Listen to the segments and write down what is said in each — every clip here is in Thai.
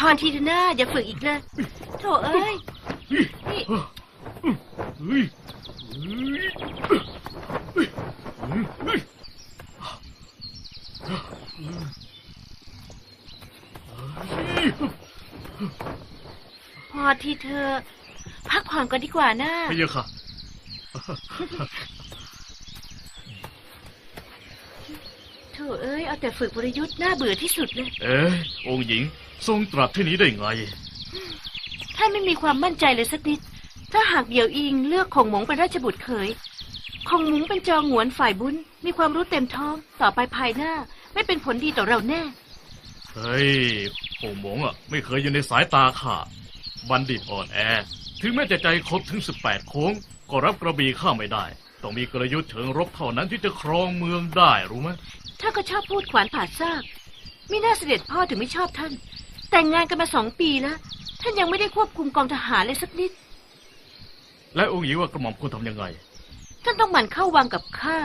พรทีเถอะน้าอย่าฝึกอีกเลยโถเอ้ยนี่พอทีเธอ พักผ่อนก่อนดีกว่านะไม่เยอะค่ะ ถเอ้ยเอาแต่ฝึกบริยุทธ์น่าเบื่อที่สุดเลย เอ๊ะองค์หญิง ทรงตรัสที่นี้ได้ไง ท่านไม่มีความมั่นใจเลยสักนิด ถ้าหากเดี่ยวอิงเลือกคงหมงเป็นราชบุตรเขยคงหมงเป็นจองหงวนฝ่ายบุญ มีความรู้เต็มท้อง ต่อไปภายหน้า ไม่เป็นผลดีต่อเราแน่ เฮ้ยโงหมงอะ ไม่เคยอยู่ในสายตาข้า บัณฑิตอ่อนแอ ถึงแม้จะใจครบถึงสิบแปดโค้ง ก็รับกระบี่ข้าไม่ได้ ต้องมีกลยุทธ์เชิงรบเท่านั้นที่จะครองเมืองได้รู้ไหม ท่านก็ชอบพูดขวานผ่าซากไม่น่าเสด็จพ่อถึงไม่ชอบท่าน แต่งงานกันมาสองปีแล้ว ท่านยังไม่ได้ควบคุมกองทหารเลยสักนิด และองค์หญิงว่ากระหม่อมควรทำยังไง ท่านต้องหมั่นเข้าวังกับข้า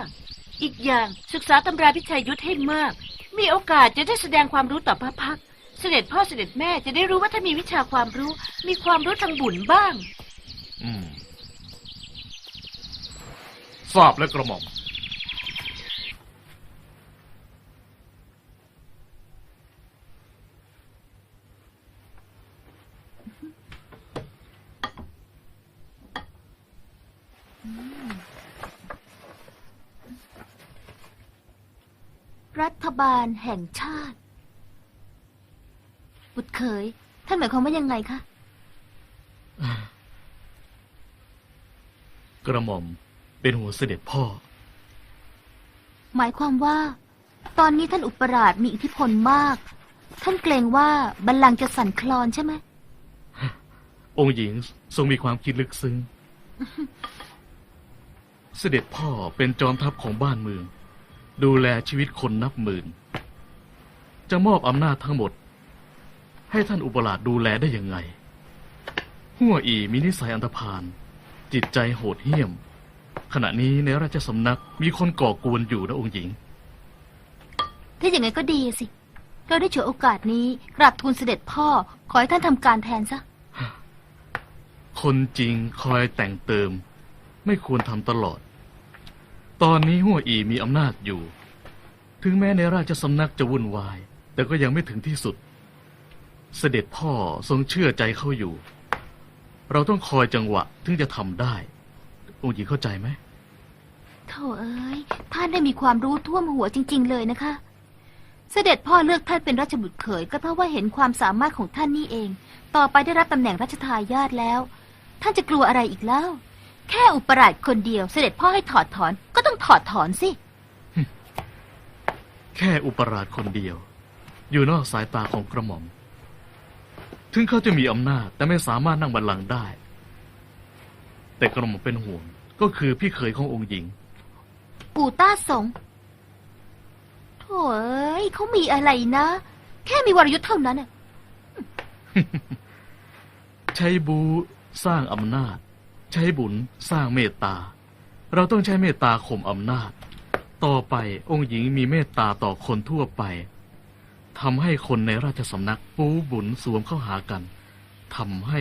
อีกอย่างศึกษาตำราพิชัยยุทธให้มาก มีโอกาสจะได้แสดงความรู้ต่อพระพักตร์เสด็จพ่อเสด็จแม่จะได้รู้ว่าท่านมีวิชาความรู้ มีความรู้ทางบุญบ้าง อืมทราบและกระหม่อม รัฐบาลแห่งชาติ บุตรเขย ท่านหมายความว่ายังไงคะ กระหม่อมเป็นหัวเสด็จพ่อ หมายความว่า ตอนนี้ท่านอุปราชมีอิทธิพลมาก ท่านเกรงว่าบัลลังก์จะสั่นคลอนใช่ไหม องค์หญิงทรงมีความคิดลึกซึ้ง เสด็จพ่อเป็นจอมทัพของบ้านเมือง ดูแลชีวิตคนนับหมื่น จะมอบอำนาจทั้งหมด ให้ท่านอุปราชดูแลได้ยังไง หัวอีมีนิสัยอันธพาลจิตใจโหดเหี้ยม ขณะนี้ในราชสำนักมีคนก่อกวนอยู่นะองค์หญิง ถ้าอย่างไงก็ดีสิ เราได้ฉวยโอกาสนี้กราบทูลเสด็จพ่อ ขอให้ท่านทำการแทนซะ คนจริงคอยแต่งเติม ไม่ควรทำตลอด ตอนนี้หัวอีมีอำนาจอยู่ ถึงแม้ในราชสำนักจะวุ่นวาย แต่ก็ยังไม่ถึงที่สุด เสด็จพ่อทรงเชื่อใจเขาอยู่ เราต้องคอยจังหวะถึงจะทำได้ องค์หญิงเข้าใจไหมโถเอ้ยท่านได้มีความรู้ท่วมหัวจริง ๆ เลยนะคะ เสด็จพ่อเลือกท่านเป็นราชบุตรเขยก็เพราะว่าเห็นความสามารถของท่านนี่เอง ต่อไปได้รับตำแหน่งราชทายาทแล้ว ท่านจะกลัวอะไรอีกแล้ว แค่อุปราชคนเดียวเสด็จพ่อให้ถอดถอนก็ต้องถอดถอนสิ แค่อุปราชคนเดียว อยู่นอกสายตาของกระหม่อม ถึงเขาจะมีอำนาจแต่ไม่สามารถนั่งบัลลังก์ได้ แต่กระหม่อมเป็นห่วงก็คือพี่เขยขององค์หญิงปู่ต้าสงโถเอ้ยเขามีอะไรนะ แค่มีวรยุทธ์เท่านั้นน่ะใช้บูสร้างอำนาจ ใช้บุญสร้างเมตตา เราต้องใช้เมตตาข่มอำนาจ ต่อไปองค์หญิงมีเมตตาต่อคนทั่วไปทำให้คนในราชสำนักปูบุญสวมเข้าหากันทำให้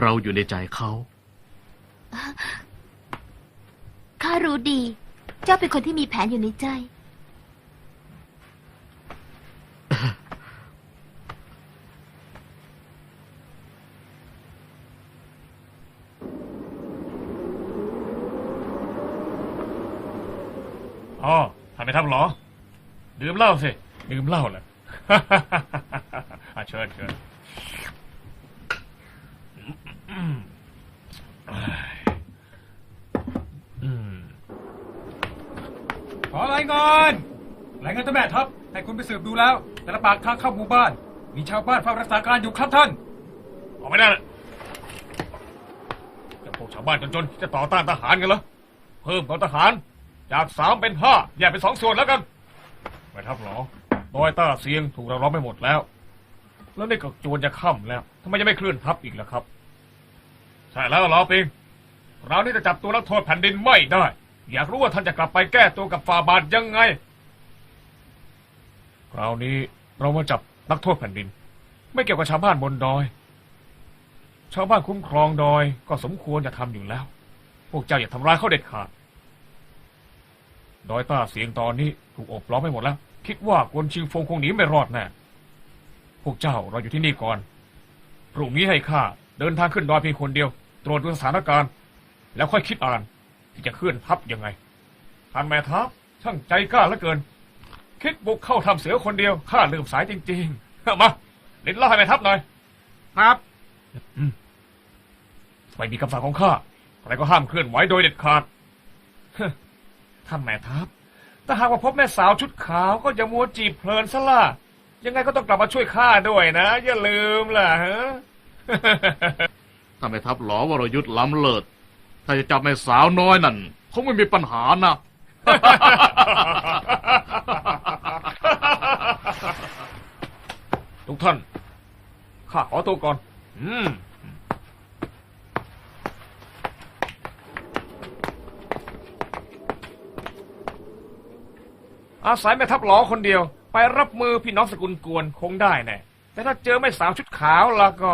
เราอยู่ในใจเขาข้ารู้ดี เจ้าเป็นคนที่มีแผนอยู่ในใจ อ๋อทำไปทำเหรอ ดื่มเหล้าสิ ดื่มเหล้าแหละ อะเชิญเชิญอืมขอรายงานรายงานท่านแม่ทัพให้คุณไปสืบดูแล้ว แต่ละปากทางเข้าหมู่บ้าน มีชาวบ้านเฝ้ารักษาการอยู่ครับท่าน ออกไม่ได้ละจะพวกชาวบ้านจนๆจะต่อต้านทหารกันเหรอ เพิ่มกองทหาร จากสามเป็นห้าแยกเป็นสองส่วนแล้วกันไม่ทับหรอดอยต้าเสียงถูกเราล้อมไม่หมดแล้ว แล้วนี่ก็จวนจะค่ำแล้วทำไมยังไม่เคลื่อนทัพอีกล่ะครับ ใช่แล้วล้อปิงเรานี่จะจับตัวนักโทษแผ่นดินไม่ได้ อยากรู้ว่าท่านจะกลับไปแก้ตัวกับฟาบาทยังไง คราวนี้เรามาจับนักโทษแผ่นดิน ไม่เกี่ยวกับชาวบ้านบนดอย ชาวบ้านคุ้มครองดอยก็สมควรจะทำอยู่แล้ว พวกเจ้าอย่าทำร้ายเขาเด็ดขาด ดอยต้าเสียงตอนนี้ถูกโอบล้อมไปหมดแล้ว คิดว่ากวนชิงฟงคงหนีไม่รอดแน่พวกเจ้าเราอยู่ที่นี่ก่อนพรุ่งนี้ให้ข้าเดินทางขึ้นดอยเพียงคนเดียว ตรวจดูสถานการณ์ แล้วค่อยคิดอ่าน ที่จะเคลื่อนทัพยังไงท่านแม่ทัพช่างใจกล้าเหลือเกิน คิดบุกเข้าทำเสือคนเดียวข้าลืมสายจริงๆมาลิ้นเล่าให้แม่ทัพหน่อยครับไม่มีคำสั่งของข้าอะไรก็ห้ามเคลื่อนไหวโดยเด็ดขาด ท่านแม่ทัพถ้าหากว่าพบแม่สาวชุดขาวก็อย่ามัวจีบเพลินซะล่ะ ยังไงก็ต้องกลับมาช่วยข้าด้วยนะ อย่าลืมล่ะฮะถ้าไม่ทับหลอวรยุทธ์ล้ำเลิศ ถ้าจะจับแม่สาวน้อยนั่นคงไม่มีปัญหานะ ทุกท่าน ข้าขอตัวก่อน อืม อาศัยแม่ทัพหลอคนเดียว ไปรับมือพี่น้องสกุลกวนคงได้แน่แต่ถ้าเจอแม่สาวชุดขาวแล้วก็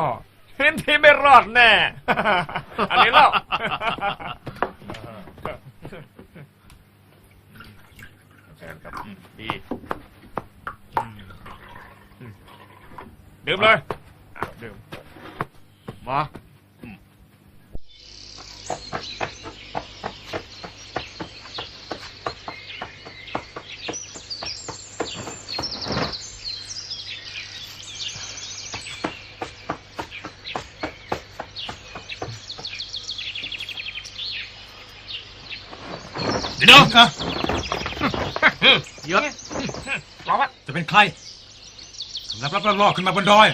เห็นทีไม่รอดแน่ อันนี้เล่าดีดื่มเลยอะดื่มมา เดี๋ยวนะเยอะรอวะจะเป็นใครรับรับล่อๆขึ้นมาบนดอย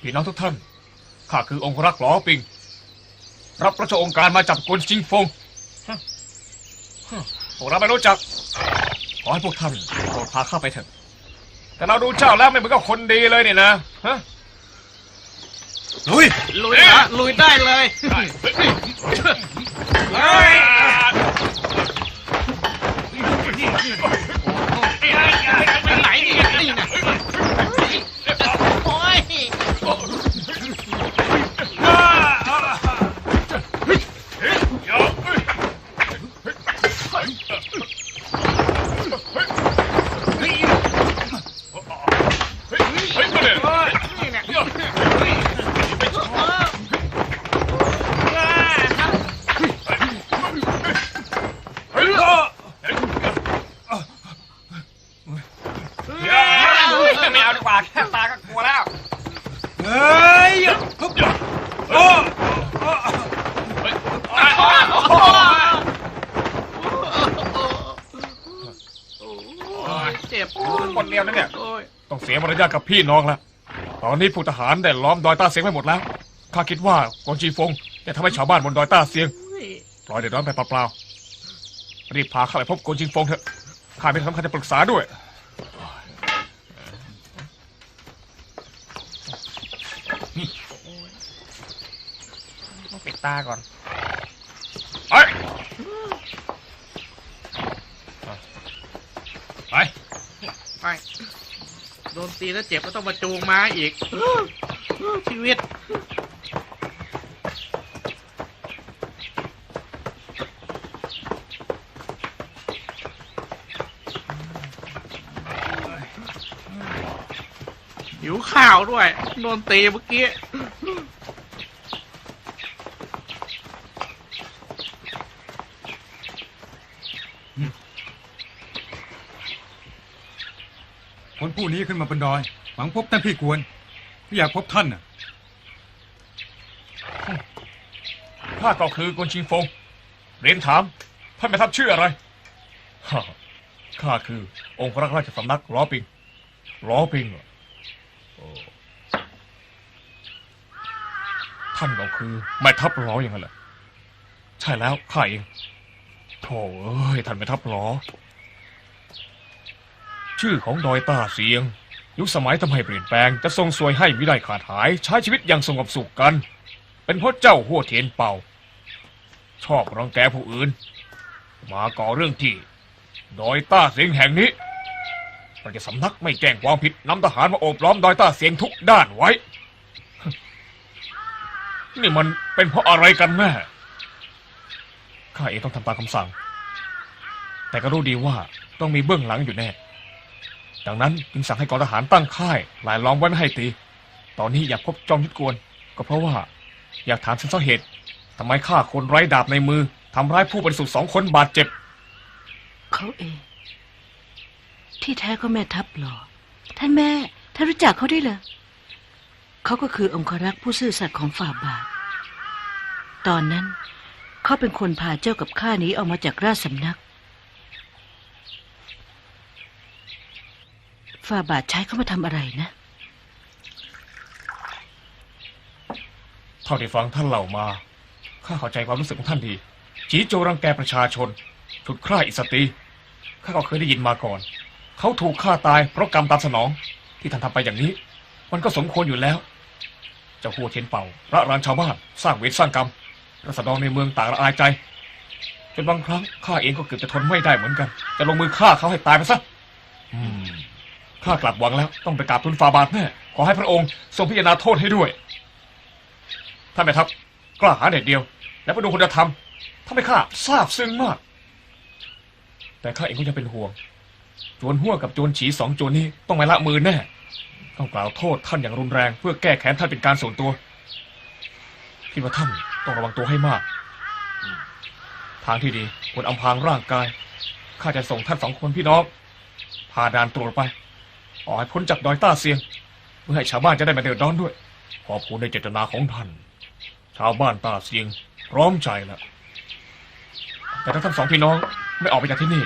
พี่น้องทุกท่าน ข้าคือองครักษ์หลอปิง รับราชองค์การมาจับกวนชิงฟงฮะฮะพวกเราไม่รู้จัก ขอให้พวกท่านโปรดพาข้าไปเถอะ แต่เราดูเจ้าแล้วไม่เหมือนกับคนดีเลยนี่นะฮะลุย ลุยนะลุยได้เลย ไปไห ยวนะเนี่ย โอ้ยต้องเสียมารยาทกับพี่น้องแล้วตอนนี้ผู้ทหารได้ล้อมดอยต้าเสียงไปหมดแล้ว ข้าคิดว่ากวนจีฟงจะทำให้ชาวบ้านบนดอยต้าเสียงปล่อยเดือดร้อนไปเปล่าๆ รีบพาข้าไปพบกวนจิงฟงเถอะ ข้ามีเรื่องสำคัญจะปรึกษาด้วย ต้องปิดตาก่อน ไป ไป ไปโดน ตีแล้วเจ็บก็ต้องมาจูงม้าอีก ชีวิต หิวข่าวด้วย โดนตีเมื่อกี้ ผู้นี้ขึ้นมาบนดอย หวังพบท่านพี่กวนไม่อยากพบท่านน่ะข้าก็คือกวนชิงฟง เรียนถาม ท่านแม่ทัพชื่ออะไรข้าคือ องค์พระราชสำนักล้อปิงล้อปิงท่านก็คือแม่ทัพล้ออย่างนั้นแหละใช่แล้วข้าเองโธ่เอ้ยท่านแม่ทัพล้อ ชื่อของดอยต้าเสียง ยุคสมัยทำให้เปลี่ยนแปลงจะทรงสวยให้วิไลขาดหาย ใช้ชีวิตอย่างสงบสุขกัน เป็นเพราะเจ้าหัวเทียนเป่า ชอบรังแกผู้อื่น มาก่อเรื่องที่ดอยต้าเสียงแห่งนี้เราจะสำนักไม่แจ้งความผิดนำทหารมาโอบล้อมดอยต้าเสียงทุกด้านไว้ นี่มันเป็นเพราะอะไรกันแน่ข้าเองต้องทำตามคำสั่ง แต่ก็รู้ดีว่าต้องมีเบื้องหลังอยู่แน่ ดังนั้นจึงสั่งให้กองทหารตั้งค่ายหลายล้อมไว้ไม่ให้ตี ตอนนี้อยากพบจอมยุทธกวน ก็เพราะว่า อยากถามถึงสาเหตุทำไมฆ่าคนไร้ดาบในมือทำร้ายผู้บริสุทธิ์สองคนบาดเจ็บ เขาเอง ที่แท้ก็แม่ทัพหรอ ท่านแม่ท่านรู้จักเขาด้วยเหรอเขาก็คือองครักษ์ผู้ซื่อสัตย์ของฝ่าบาท ตอนนั้น เขาเป็นคนพาเจ้ากับข้านี้ออกมาจากราชสำนัก ฝ่าบาทใช้เขามาทำอะไรนะ เท่าที่ฟังท่านเล่ามา ข้าเข้าใจความรู้สึกของท่านดี จีโจรังแกประชาชนฉุดฆ่าอิสตรีข้าก็เคยได้ยินมาก่อน เขาถูกฆ่าตายเพราะกรรมตามสนอง ที่ท่านทำไปอย่างนี้ มันก็สมควรอยู่แล้ว เจ้าหัวเทียนเป่าระรานชาวบ้าน สร้างเวรสร้างกรรมรัษฎรในเมืองต่างละอายใจ จนบางครั้งข้าเองก็เกือบจะทนไม่ได้เหมือนกัน จะลงมือฆ่าเขาให้ตายไปซะ อืม ข้ากลับหวังแล้วต้องไปกราบทูลฟาบาทแน่ขอให้พระองค์ทรงพิจารณาโทษให้ด้วยท่านแม่ทัพกล้าหาเด็ดเดียว และประดูคุณธรรมทำให้ข้าทราบซึ้งมาก แต่ข้าเองก็ยังเป็นห่วงโจวนหัวกับโจวนฉีสองโจวนนี้ต้องไม่ละมือแน่ต้องกล่าวโทษท่านอย่างรุนแรง เพื่อแก้แค้นท่านเป็นการส่วนตัวคิดว่าท่านต้องระวังตัวให้มาก ทางที่ดีควรอำพรางร่างกายข้าจะส่งท่านสองคนพี่น้องพาดานตรวจไป ออให้พ้นจากดอยต้าเซียง เพื่อให้ชาวบ้านจะได้มาเดือดร้อนด้วย ขอบคุณในเจตนาของท่าน ชาวบ้านตาเสียง พร้อมใจแล้วแต่ถ้าท่านสองพี่น้องไม่ออกไปจากที่นี่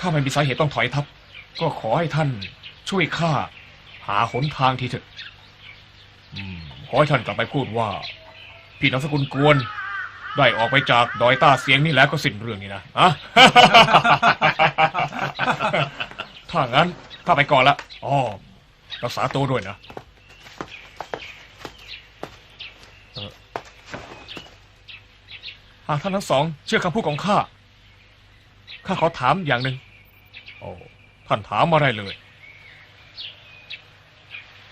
ข้าไม่มีสาเหตุต้องถอยทัพ ก็ขอให้ท่านช่วยข้าหาหนทางทีเถอะขอให้ท่านกลับไปพูดว่า พี่น้องสกุลกวนได้ออกไปจากดอยต้าเสียงนี่แล้วก็สิ้นเรื่องนี่นะอะถ้างั้น ข้าไปก่อนละอ๋อรักษาตัวด้วยนะหากท่านทั้งสอง เชื่อคำพูดของข้า ข้าขอถามอย่างหนึ่งโอ้ท่านถามอะไรเลย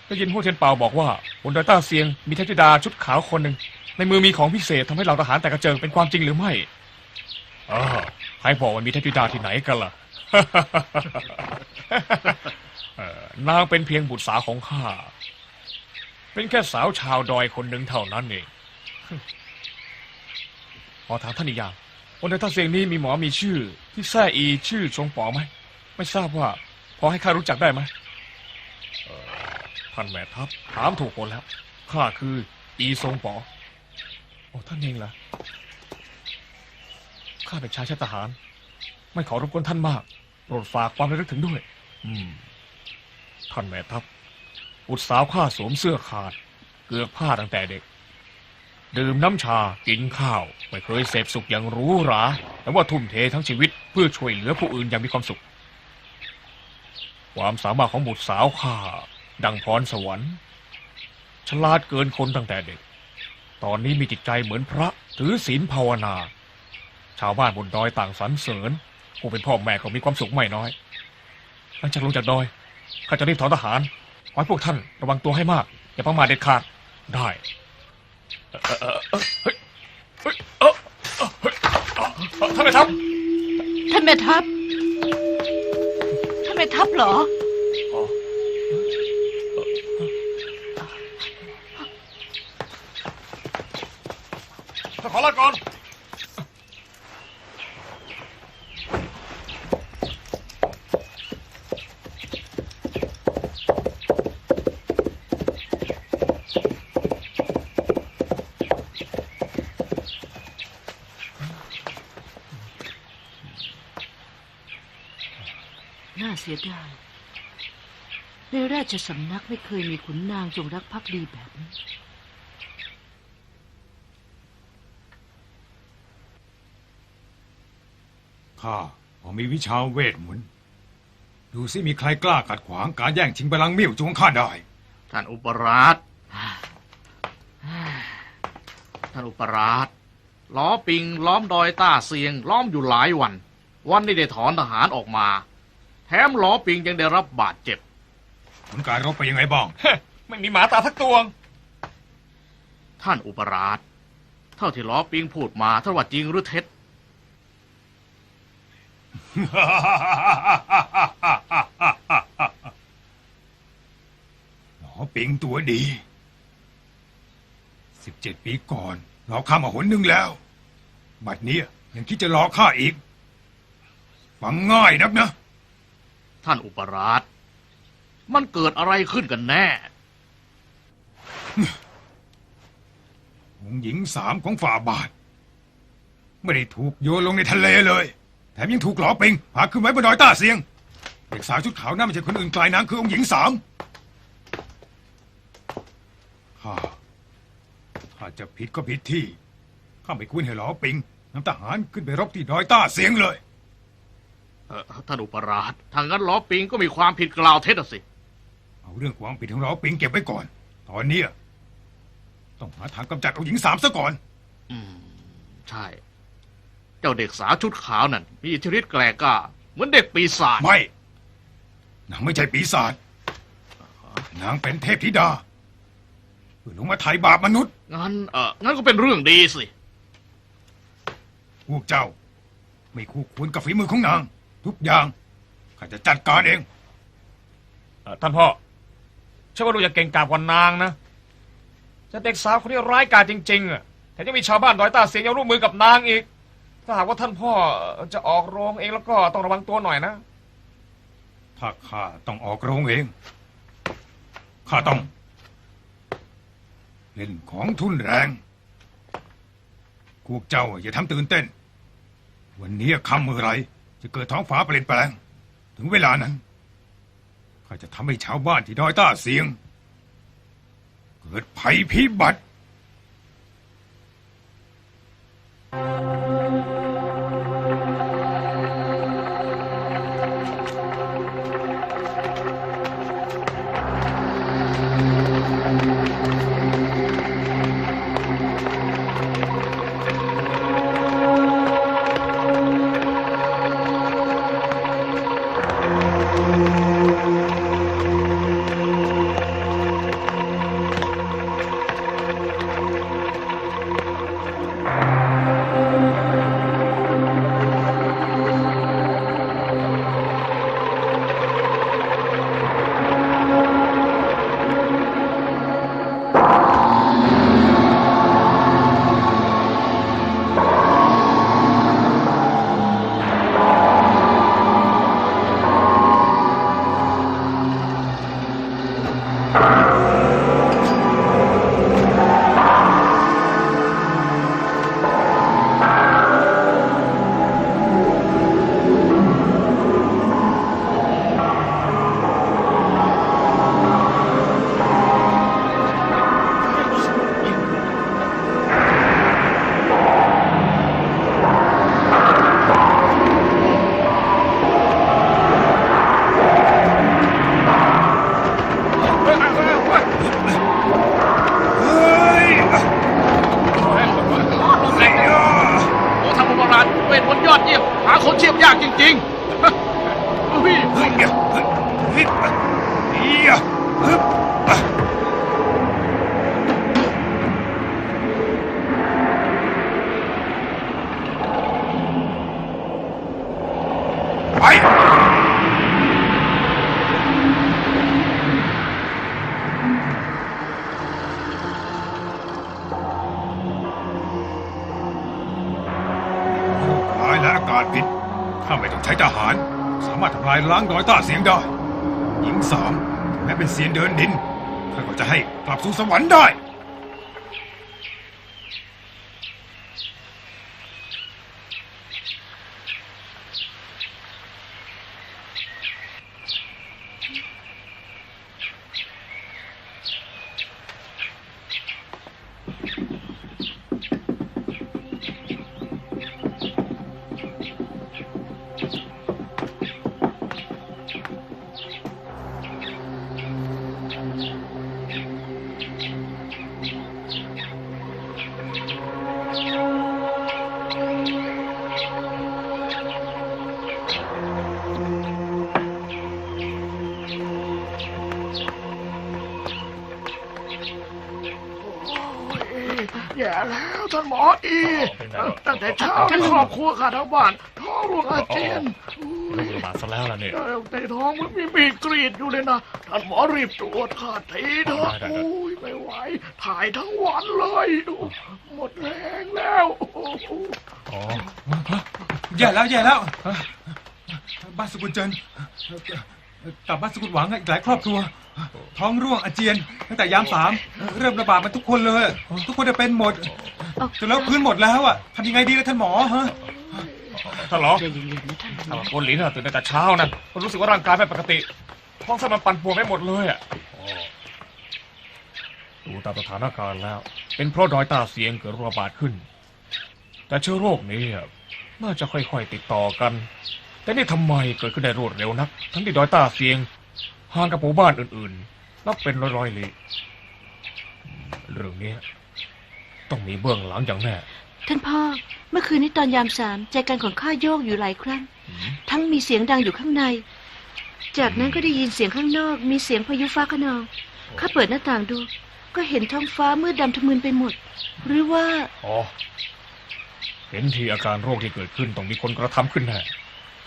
ได้ยินหัวเทียนเปาบอกว่าบนดอยต้าเซียงมีเทพธิดาชุดขาวคนหนึ่ง ในมือมีของพิเศษทำให้เราทหารแต่กระเจิงเป็นความจริงหรือไม่อ้าใครบอกว่ามีเทพธิดาที่ไหนกันล่ะเอ่อ นางเป็นเพียงบุตรสาวของข้า เป็นแค่สาวชาวดอยคนหนึ่งเท่านั้นเองขอถามท่านอีกอย่างวันในท่าเสียงนี้มีหมอมีชื่อ ที่แซ่อีชื่อชงป๋อไหม ไม่ทราบว่า พอให้ข้ารู้จักได้ไหมท่านแม่ทัพถามถูกคนแล้วข้าคือ อีทรงป๋อโอ้ท่านเองเหรอข้าเป็นชายชาติทหาร ไม่ขอรบกวนท่านมาก โปรดฝากความระลึกถึงด้วย อืม ท่านแม่ทัพบุตรสาวข้าสวมเสื้อขาด เกือกผ้าตั้งแต่เด็ก ดื่มน้ำชากินข้าว ไม่เคยเสพสุขอย่างหรู้หราแต่ว่าทุ่มเททั้งชีวิตเพื่อช่วยเหลือผู้อื่นอย่างมีความสุข ความสามารถของบุตรสาวข้าดังพรสวรรค์ ฉลาดเกินคนตั้งแต่เด็ก ตอนนี้มีจิตใจเหมือนพระถือศีลภาวนา ชาวบ้านบนดอยต่างสรรเสริญ ผู้เป็นพ่อแม่ก็มีความสุขไม่น้อย หลังจากลงจากดอยข้าจะรีบถอนทหารขอให้พวกท่านระวังตัวให้มาก อย่าประมาทเด็ดขาดได้เฮ้ยเฮ้ยเอ้อเฮ้ยท่านแม่ทัพท่านแม่ทัพท่านแม่ทัพเหรออ๋อท่าขอลาก่อน น่าเสียดายในราชสำนักไม่เคยมีขุนนางจงรักภักดีแบบนี้ข้าพอมีวิชาเวทมนต์ดูสิมีใครกล้าขัดขวางการแย่งชิงบัลลังก์มิ่วจงข้าได้ ท่านอุปราช ท่านอุปราช ล้อปิงล้อมดอยต้าเซียง ล้อมอยู่หลายวัน วันนี้ได้ถอนทหารออกมา แทมล้อปิงยังได้รับบาดเจ็บ ผลการรบไปนยังไงบ้างเฮ้ยไม่มีหมาตาทักตัวง ท่านอุปราช เท่าที่ล้อปิงพูดมาท่านว่าจริงหรือเท็จหมอปิงตัวดี สิบเจ็ดปีก่อนหลอกข้ามาหนหนึ่งแล้ว บัดเนี้ยยังคิดจะหลอกข้าอีก ฟังง่ายนักนะ ท่านอุปราช มันเกิดอะไรขึ้นกันแน่ องค์หญิงสามของฝ่าบาท ไม่ได้ถูกโยนลงในทะเลเลย แถมยังถูกหลอปิงพาขึ้นไว้บนดอยต้าเสียงเด็กสาวชุดขาวนั่นไม่ใช่คนอื่นไกลนางคือองค์หญิงสามข้าถ้าจะผิดก็ผิดที่ ข้าไม่ควรให้หลอปิงนำทหารขึ้นไปรบที่ดอยต้าเสียงเลย ท่านอุปราชทางนั้นล้อปิงก็มีความผิดกล่าวเท็จอะสิ เอาเรื่องความผิดของหลอปิงเก็บไว้ก่อน ตอนเนี้ยต้องหาทางกำจัดองค์หญิงสามซะก่อน อืม ใช่ เจ้าเด็กสาวชุดขาวนั่นมีอิทธิฤทธิ์แกลกล้าเหมือนเด็กปีศาจไม่นางไม่ใช่ปีศาจนางเป็นเทพธิดาเพื่อลงมาไถ่บาปมนุษย์งั้นเอองั้นก็เป็นเรื่องดีสิพวกเจ้า ไม่คู่ควรกับฝีมือของนาง ทุกอย่างข้าจะจัดการเองเอ่อท่านพ่อฉันว่าลูกยังเก่งกาจกว่านางนะแต่เด็กสาวคนนี้ร้ายกาจจริงๆอะแถมยังมีชาวบ้านดอยตาเสียงยังร่วมมือกับนางอีก ถ้าหากว่าท่านพ่อจะออกโรงเองแล้วก็ต้องระวังตัวหน่อยนะ ถ้าข้าต้องออกโรงเองข้าต้อง เล่นของทุนแรงพวกเจ้าอย่าทำตื่นเต้น วันนี้คำเมื่อไหร จะเกิดท้องฟ้าเปลี่ยนแปลง ถึงเวลานั้นข้าจะทำให้ชาวบ้านที่ดอยต้าเสียง เกิดภัยพิบัติ ไปร้ายและอากาศพิษถ้าไม่ต้องใช้ทหาร สามารถทำลายล้างดอยต้าเสียงได้ หญิงสามแม้เป็นเสียนเดินดินข้าก็จะให้กลับสู่สวรรค์ได้ ท่านหมออีตั้งแต่เช้าในครอบครัวข้าทั้งบ้านท้องร่วงอาเจียนโรคระบาดซะแล้วล่ะเนี่ยเออในท้องมันมีมีดกรีดอยู่เลยนะท่านหมอรีบตรวจข้าทีเถอะได้ได้โอ้ยไม่ไหวถ่ายทั้งวันเลยหมดแรงแล้วโอ้โหอ๋อแย่แล้วแย่แล้วบ้านสกุลเจนกลับบ้านสกุลหวังอีกหลายครอบครัว ท้องร่วงอาเจียน ตั้งแต่ยามสามเริ่มระบาดมาทุกคนเลย ทุกคนจะเป็นหมด จนแล้วพื้นหมดแล้วอะทำยังไงดีล่ะท่านหมอฮะท่านหรอใจเย็นๆนะท่านถ้าว่าคนหลินอะตื่นตั้งแต่เช้านะก็รู้สึกว่าร่างกายไม่ปกติท้องไส้มันปั่นป่วนไปหมดเลยอะดูตามสถานการณ์แล้ว เป็นเพราะดอยตาเสียงเกิดระบาดขึ้น แต่เชื้อโรคนี้อะน่าจะค่อยๆติดต่อกัน แต่นี่ทำไมเกิดขึ้นได้รวดเร็วนัก ทั้งที่ดอยตาเสียงห่างกับหมู่บ้านอื่นๆนับเป็นร้อยๆลี้เรื่องนี้ ต้องมีเบื้องหลังอย่างแน่ ท่านพ่อ เมื่อคืนนี้ตอนยามสามใจกันของข้าโยกอยู่หลายครั้ง ทั้งมีเสียงดังอยู่ข้างใน จากนั้นก็ได้ยินเสียงข้างนอก มีเสียงพายุฟ้าขนองข้าเปิดหน้าต่างดู ก็เห็นท้องฟ้ามืดดำทะมึนไปหมด หรือว่า อ๋อ เห็นทีอาการโรคที่เกิดขึ้นต้องมีคนกระทำขึ้นแน่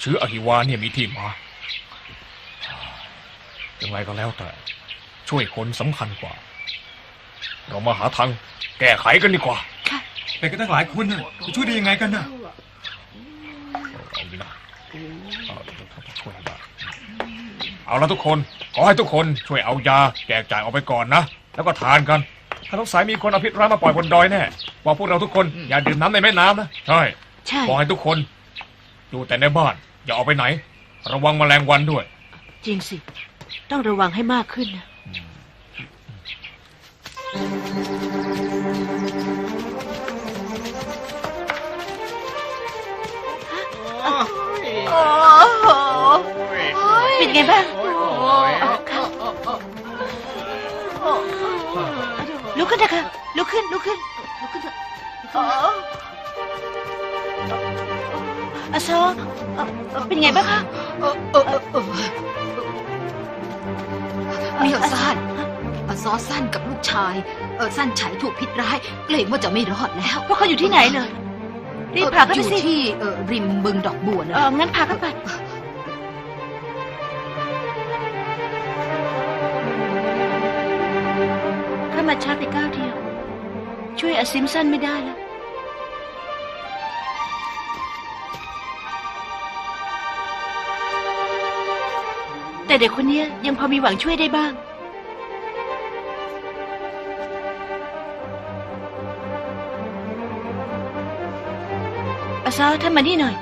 เชื้ออหิวาเนี่ยมีที่มายังไงก็แล้วแต่ ช่วยคนสำคัญกว่า เรามาหาทางแก้ไขกันดีกว่าแต่ก็ตั้งหลายคนน่ะจะช่วยได้ยังไงกันน่ะเอาดีนะเอาช่วยได้เอาละทุกคนขอให้ทุกคนช่วยเอายาแจกจ่ายออกไปก่อนนะ แล้วก็ทานกัน ถ้าสงสัยมีคนเอาพิษร้ายมาปล่อยบนดอยแน่บอกพวกเราทุกคนอย่าดื่มน้ำในแม่น้ำนะใช่ใช่บอกให้ทุกคนอยู่แต่ในบ้าน อย่าออกไปไหน ระวังแมลงวันด้วย จริงสิ ต้องระวังให้มากขึ้นนะ เป็นไงบ้างลุกขึ้นนะค่ะลุกขึ้นลุกขึ้นลุกขึ้นเถอะอาซอเอ่อเอ่อเป็นไงบ้างคะมีสั้ นอซอสั้นกับลูกชาย เออสั้นไฉถูกพิษร้าย เกรงว่าจะไม่รอดแล้วพวกเขาอยู่ที่ไหนเลยรีบพาเขาอไปยู่สิที่เออริมบึงดอกบัวนะเอองั้นพาเขาไปถ้ามาช้าไปก้าวเดียว ช่วยอาซิมสันไม่ได้แล้วแต่เด็กคนเนี้ยยังพอมีหวังช่วยได้บ้าง อาซาท่านมานี่หน่อย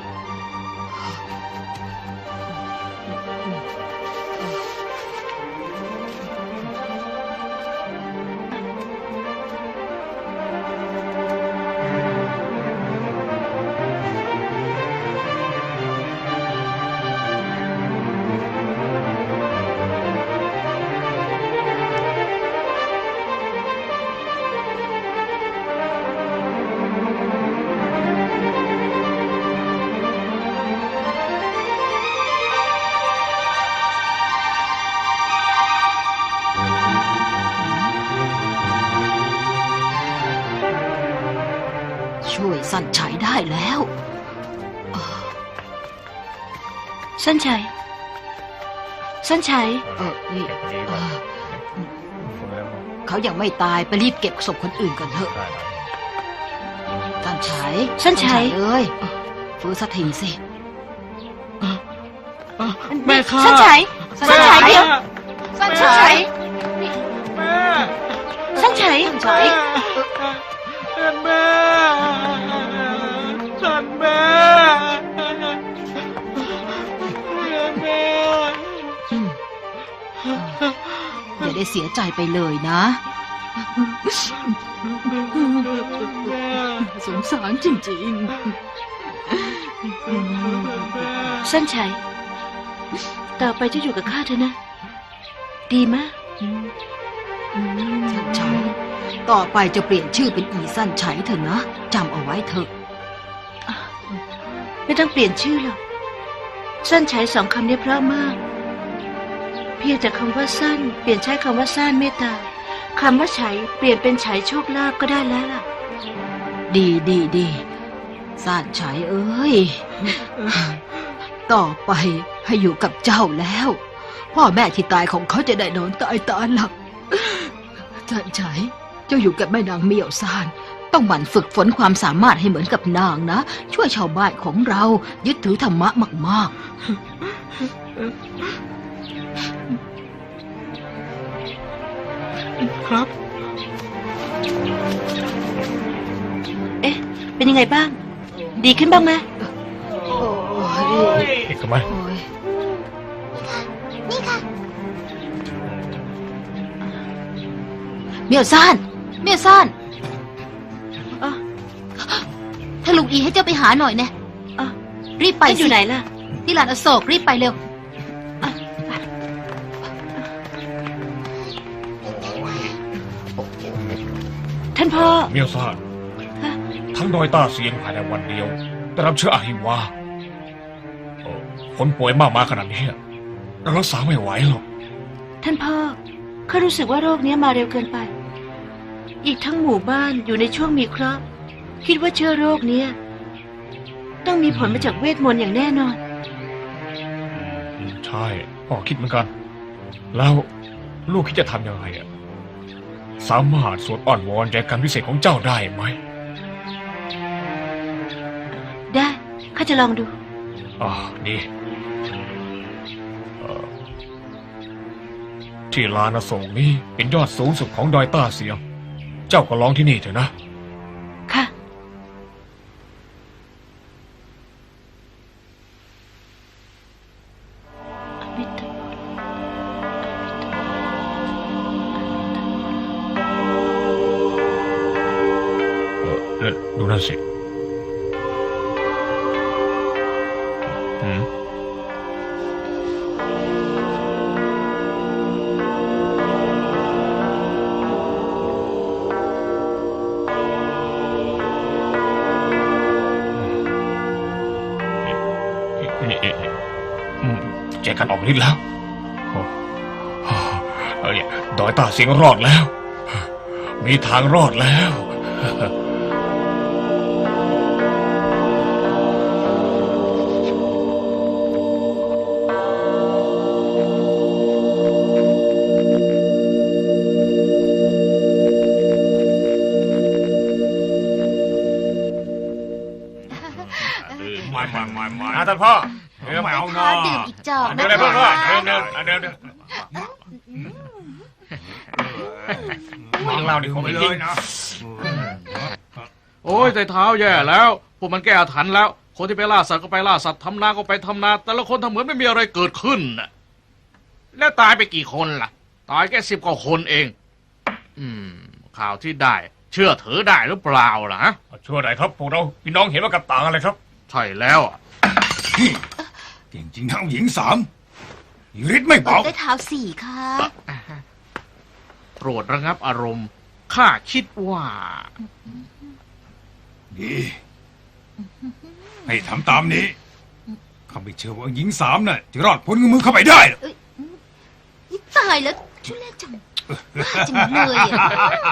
สั้นชัยสั้นชัยเออนี่เออเขายังไม่ตายไปรีบเก็บศพคนอื่นกันเถอะสั้นไฉสั้นไฉเอ้ยฟื้นสักทีสิแม่ข้าสั้นชัยสั้นสั้นไฉชัยเดี๋ยวสั้นสั้นไฉชัยแม่สั้นชัยสั้นไฉท่านแม่ ได้เสียใจไปเลยนะ สงสารจริงสั้นชัย ต่อไปจะอยู่กับข้าเถอะนะ ดีมากๆสั้นไฉต่อไปจะเปลี่ยนชื่อเป็นอีสั้นไฉเถอะนะจำเอาไว้เถอะ ไม่ต้องเปลี่ยนชื่อหรอกสั้นชัยสองคำนี้เพราะมากเพียงจากคำว่าสั้น เปลี่ยนใช้คำว่าสั้นเมตตาคำว่าไฉเปลี่ยนเป็นไฉโชคลาภก็ได้แล้วล่ะ ดีดีดีสานฉายเอ้ย ต่อไปให้อยู่กับเจ้าแล้ว พ่อแม่ที่ตายของเขาจะได้นอนตายตาหลับสานฉายเจ้าอยู่กับแม่นางเมี่ยวซาน ต้องหมั่นฝึกฝนความสามารถให้เหมือนกับนางนะ ช่วยชาวบ้านของเรายึดถือธรรมะมาก ครับ เอ๊ะ เป็นยังไงบ้าง ดีขึ้นบ้างไหมๆโอ้ยเห็นกันไหมโอ้ยเมียวซาน เมียวซานอะถ้าลุงอีให้เจ้าไปหาหน่อยนะอะรีบไปไปอยู่ไหนล่ะ ที่ลานอโศกรีบไปเร็วานพ่อ เมียวซานฮะ ทั้งดอยต้าเสียงภายในวันเดียวได้รับเชื้ออะฮิวาเอ่อคนป่วยมากมาขนาดนี้เรารักษาไม่ไหวหรอก ท่านพ่อข้ารู้สึกว่าโรคเนี้ยมาเร็วเกินไป อีกทั้งหมู่บ้านอยู่ในช่วงมีเคราะห์คิดว่าเชื้อโรคเนี้ยต้องมีผลมาจากเวทมนต์อย่างแน่นอน ใช่พ่อคิดเหมือนกัน แล้วลูกคิดจะทำยังไงอะ สามารถสวดอ่อนวอนใจกันพิเศษของเจ้าได้ไหม ได้ข้าจะลองดูอ่าดีเอ่อที่ลานอโศกนี้เป็นยอดสูงสุดของดอยต้าเสียง เจ้าก็ลองที่นี่เถอะนะค่ะ ดูนั่นสิอืมนี่นี่นี่อืมแจกันออกฤทธิ์แล้วโอ้โอ้เออเนี่ยดอยตาเสียงรอดแล้ว มีทางรอดแล้ว ท่านพ่อเดี๋ยวไม่เอาค่ะดื่มอีกจอกเดี๋นะยวเดี๋ยวคะเดี๋ยวเดี๋ยวเดี๋ยวเดี๋ยววางเราดิคงไม่จริงนะโอ้ยแต่เท้าแย่แล้วพวกมันแก้อาถรรพ์แล้ว คนที่ไปล่าสัตว์ก็ไปล่าสัตว์ทำนาก็ไปทำนา แต่ละคนทำเหมือนไม่มีอะไรเกิดขึ้นน่ะแล้วตายไปกี่คนล่ะ ตายแค่สิบกว่าคนเอง อืม ข่าวที่ได้ เชื่อถือได้หรือเปล่าล่ะฮะ ช่วยหน่อยครับพวกเราพี่น้องเห็นว่ากับต่างอะไรครับ ใช่แล้วอะ เก่งจริงทั้งหญิงสามมีฤทธิ์ไม่เบา ได้เท้าสี่ค่ะ โปรดระงับอารมณ์ข้าคิดว่า ดี ให้ทำตามนี้ข้าไม่เชื่อว่าหญิงสามน่ะจะรอดพ้นมือเข้าไปได้หรอก ตายแล้วชุดแรกจังบ้าจังเลยอะ